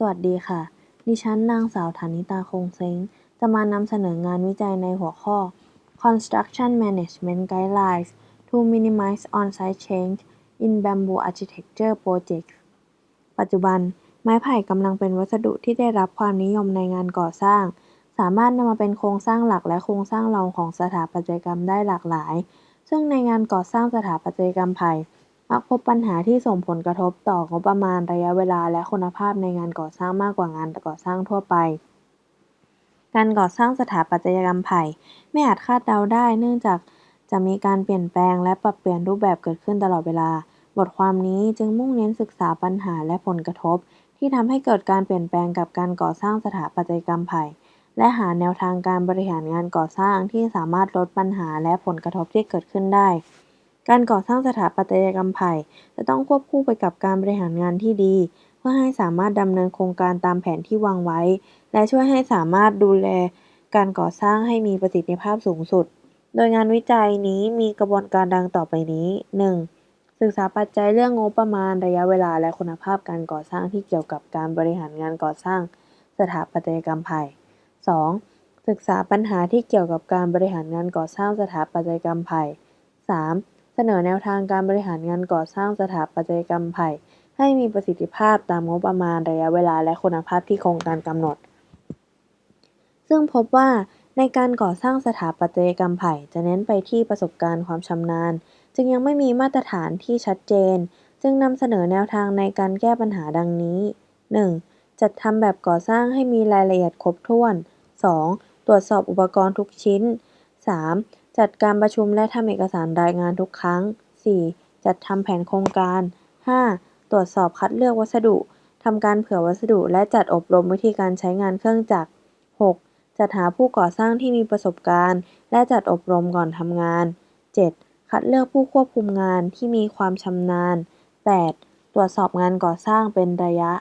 สวัสดีค่ะ ดิฉันนางสาวฐานิตาคงเซ้ง จะมานำเสนองานวิจัยในหัวข้อ Construction Management Guidelines to Minimize On-Site Change in Bamboo Architecture Projects ปัจจุบัน ไม้ไผ่กำลังเป็นวัสดุที่ได้รับความนิยมในงานก่อสร้าง สามารถนำมาเป็นโครงสร้างหลักและโครงสร้างรองของสถาปัตยกรรมได้หลากหลาย ซึ่งในงานก่อสร้างสถาปัตยกรรมไผ่ มักพบปัญหาที่ส่งผลกระทบต่องบประมาณ ระยะเวลา และคุณภาพในงานก่อสร้างมากกว่างานก่อสร้างทั่วไป การก่อสร้างสถาปัตยกรรมไผ่ไม่อาจคาดเดาได้ เนื่องจากจะมีการเปลี่ยนแปลงและปรับเปลี่ยนรูปแบบเกิดขึ้นตลอดเวลา บทความนี้จึงมุ่งเน้นศึกษาปัญหาและผลกระทบ ที่ทำให้เกิดการเปลี่ยนแปลงกับการก่อสร้างสถาปัตยกรรมไผ่และหาแนวทางการบริหารงานก่อสร้างที่สามารถลดปัญหาและผลกระทบที่เกิดขึ้นได้ การก่อสร้างสถาปัตยกรรมไผ่จะต้องควบคู่ไปกับการบริหารงานที่ดี เพื่อให้สามารถดำเนินโครงการตามแผนที่วางไว้ และช่วยให้สามารถดูแลการก่อสร้างให้มีประสิทธิภาพสูงสุด โดยงานวิจัยนี้มีกระบวนการดังต่อไปนี้ 1. ศึกษาปัจจัยเรื่องงบประมาณระยะเวลาและคุณภาพการก่อสร้างที่เกี่ยวกับการบริหารงานก่อสร้าง สถาปัตยกรรมไผ่ 2. ศึกษาปัญหาที่เกี่ยวกับการบริหารงานก่อสร้างสถาปัตยกรรมไผ่ 3. เสนอแนวทางการบริหารงานก่อสร้างสถาปัตยกรรมไผ่ให้มีประสิทธิภาพตามงบประมาณระยะเวลาและคุณภาพที่โครงการกำหนด ซึ่งพบว่าในการก่อสร้างสถาปัตยกรรมไผ่จะเน้นไปที่ประสบการณ์ความชำนาญ จึงยังไม่มีมาตรฐานที่ชัดเจน จึงนำเสนอแนวทางในการแก้ปัญหาดังนี้ 1. จัดทำแบบก่อสร้างให้มีรายละเอียดครบถ้วน 2. ตรวจสอบอุปกรณ์ทุกชิ้น 3. จัดการประชุมและทำเอกสารรายงานทุกครั้ง 4. จัดทำแผนโครงการ 5. ตรวจสอบคัดเลือกวัสดุทำการเผื่อวัสดุและจัดอบรมวิธีการใช้งานเครื่องจักร 6. จัดหาผู้ก่อสร้างที่มีประสบการณ์ และจัดอบรมก่อนทำงาน 7. คัดเลือกผู้ควบคุมงานที่มีความชำนาญ 8. ตรวจสอบงานก่อสร้างเป็นระยะ